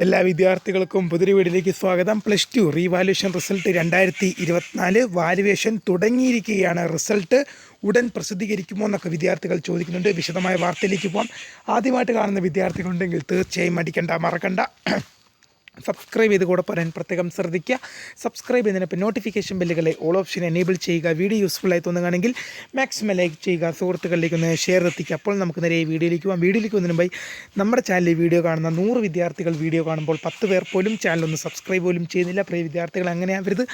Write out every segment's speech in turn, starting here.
എല്ലാ വിദ്യാർത്ഥികൾക്കും പുതിയ വീടിലേക്ക് സ്വാഗതം. പ്ലസ് ടു റീവാലുവേഷൻ റിസൾട്ട് രണ്ടായിരത്തി ഇരുപത്തിനാല് വാലുവേഷൻ തുടങ്ങിയിരിക്കുകയാണ്. റിസൾട്ട് ഉടൻ പ്രസിദ്ധീകരിക്കുമോ എന്നൊക്കെ വിദ്യാർത്ഥികൾ ചോദിക്കുന്നുണ്ട്. വിശദമായ വാർത്തയിലേക്ക് പോകാം ആദ്യമായിട്ട് കാണുന്ന വിദ്യാർത്ഥികളുണ്ടെങ്കിൽ തീർച്ചയായും മടിക്കണ്ട മറക്കണ്ട. സബ്സ്ക്രൈബ് ചെയ്ത് കൂടെ പറയാൻ പ്രത്യേകം ശ്രദ്ധിക്കുക. സബ്സ്ക്രൈബ് ചെയ്തതിനൊപ്പം നോട്ടിഫിക്കേഷൻ ബെല്ലുകളെ ഓൾ ഓപ്ഷൻ എനേബിൾ ചെയ്യുക. വീഡിയോ യൂസ്ഫുൾ ആയി തോന്നുകയാണെങ്കിൽ മാക്സിമം ലൈക്ക് ചെയ്യുക. സുഹൃത്തുക്കളിലേക്ക് ഒന്ന് ഷെയർ എത്തിക്കുക. അപ്പോൾ നമുക്ക് നേരെ വീഡിയോയിലേക്ക് പോകാം വീഡിയോയിലേക്ക് വന്നതിന് മുമ്പായി നമ്മുടെ ചാനലിൽ വീഡിയോ കാണുന്ന നൂറ് വിദ്യാർത്ഥികൾ വീഡിയോ കാണുമ്പോൾ പത്ത് പേർ പോലും ചാനൽ ഒന്ന് സബ്സ്ക്രൈബ് പോലും ചെയ്യുന്നില്ല. പ്രിയ വിദ്യാർത്ഥികൾ അങ്ങനെ ആവരുത്.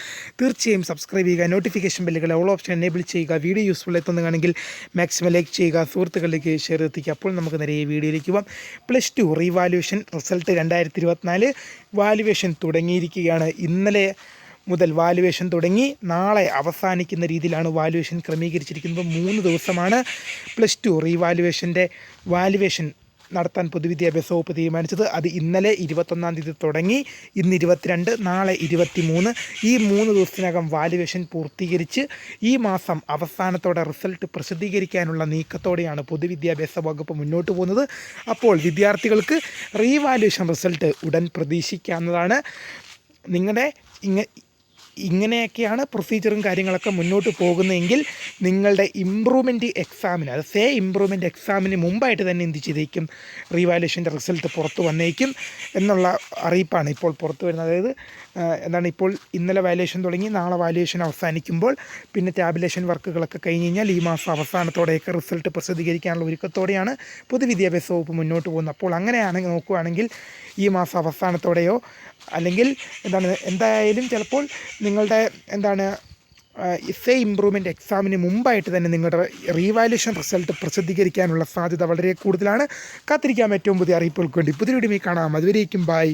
തീർച്ചയായും സബ്സ്ക്രൈബ് ചെയ്യുക. നോട്ടിഫിക്കേഷൻ ബെല്ലുകളെ ഓൾ ഓപ്ഷൻ എനേബിൾ ചെയ്യുക. വീഡിയോ യൂസ്ഫുൾ ആയി തോന്നുകയാണെങ്കിൽ മാക്സിമം ലൈക്ക് ചെയ്യുക. സുഹൃത്തുക്കളിലേക്ക് ഷെയർ എത്തിക്കുക. അപ്പോൾ നമുക്ക് നേരെ വീഡിയോയിലേക്ക് പോകാം പ്ലസ് ടു റീവാലുവേഷൻ റിസൾട്ട് രണ്ടായിരത്തി ഇരുപത്തിനാല്. വാലുവേഷൻ തുടങ്ങിയിരിക്കുകയാണ്. ഇന്നലെ മുതൽ വാലുവേഷൻ തുടങ്ങി. നാളെ അവസാനിക്കുന്ന രീതിയിലാണ് വാലുവേഷൻ ക്രമീകരിച്ചിരിക്കുന്നത്. മൂന്ന് ദിവസമാണ് പ്ലസ് ടു റീവാലുവേഷന്റെ വാലുവേഷൻ നടത്താൻ പൊതുവിദ്യാഭ്യാസ വകുപ്പ് തീരുമാനിച്ചത്. അത് ഇന്നലെ ഇരുപത്തൊന്നാം തീയതി തുടങ്ങി. ഇന്ന് ഇരുപത്തിരണ്ട് നാളെ ഇരുപത്തി മൂന്ന് ഈ മൂന്ന് ദിവസത്തിനകം വാലുവേഷൻ പൂർത്തീകരിച്ച് ഈ മാസം അവസാനത്തോടെ റിസൾട്ട് പ്രസിദ്ധീകരിക്കാനുള്ള നീക്കത്തോടെയാണ് പൊതുവിദ്യാഭ്യാസ വകുപ്പ് മുന്നോട്ട് പോകുന്നത്. അപ്പോൾ വിദ്യാർത്ഥികൾക്ക് റീവാലുവേഷൻ റിസൾട്ട് ഉടൻ പ്രതീക്ഷിക്കാവുന്നതാണ്. നിങ്ങളുടെ ഇങ്ങ ഇങ്ങനെയൊക്കെയാണ് പ്രൊസീജിയറും കാര്യങ്ങളൊക്കെ മുന്നോട്ട് പോകുന്നതെങ്കിൽ നിങ്ങളുടെ ഇമ്പ്രൂവ്മെന്റ് എക്സാമിന് അത് സേ ഇമ്പ്രൂവ്മെന്റ് എക്സാമിന് മുമ്പായിട്ട് തന്നെ എന്ത് ചെയ്തേക്കും? റീവാലുവേഷന്റെ റിസൾട്ട് പുറത്ത് വന്നേക്കും എന്നുള്ള അറിയിപ്പാണ് ഇപ്പോൾ പുറത്ത് വരുന്നത്. അതായത് എന്താണ് ഇപ്പോൾ ഇന്നലെ വാലുവേഷൻ തുടങ്ങി നാളെ വാലുവേഷൻ അവസാനിക്കുമ്പോൾ പിന്നെ ടാബുലേഷൻ വർക്കുകളൊക്കെ കഴിഞ്ഞ് കഴിഞ്ഞാൽ ഈ മാസം അവസാനത്തോടെയൊക്കെ റിസൾട്ട് പ്രസിദ്ധീകരിക്കാനുള്ള ഒരുക്കത്തോടെയാണ് പൊതുവിദ്യാഭ്യാസ വകുപ്പ് മുന്നോട്ട് പോകുന്നത്. അപ്പോൾ അങ്ങനെയാണെങ്കിൽ നോക്കുകയാണെങ്കിൽ ഈ മാസം അവസാനത്തോടെയോ അല്ലെങ്കിൽ എന്താണ് എന്തായാലും ചിലപ്പോൾ നിങ്ങളുടെ എന്താണ് എ ഇമ്പ്രൂവ്മെന്റ് എക്സാമിന് മുമ്പായിട്ട് തന്നെ നിങ്ങളുടെ റീവാലുവേഷൻ റിസൾട്ട് പ്രസിദ്ധീകരിക്കാനുള്ള സാധ്യത വളരെ കൂടുതലാണ്. കാത്തിരിക്കാൻ ഏറ്റവും പുതിയ അറിയിപ്പുകൾക്ക് വേണ്ടി. പുതിയ വീഡിയോ കാണാം. അതുവരേക്കും ബൈ.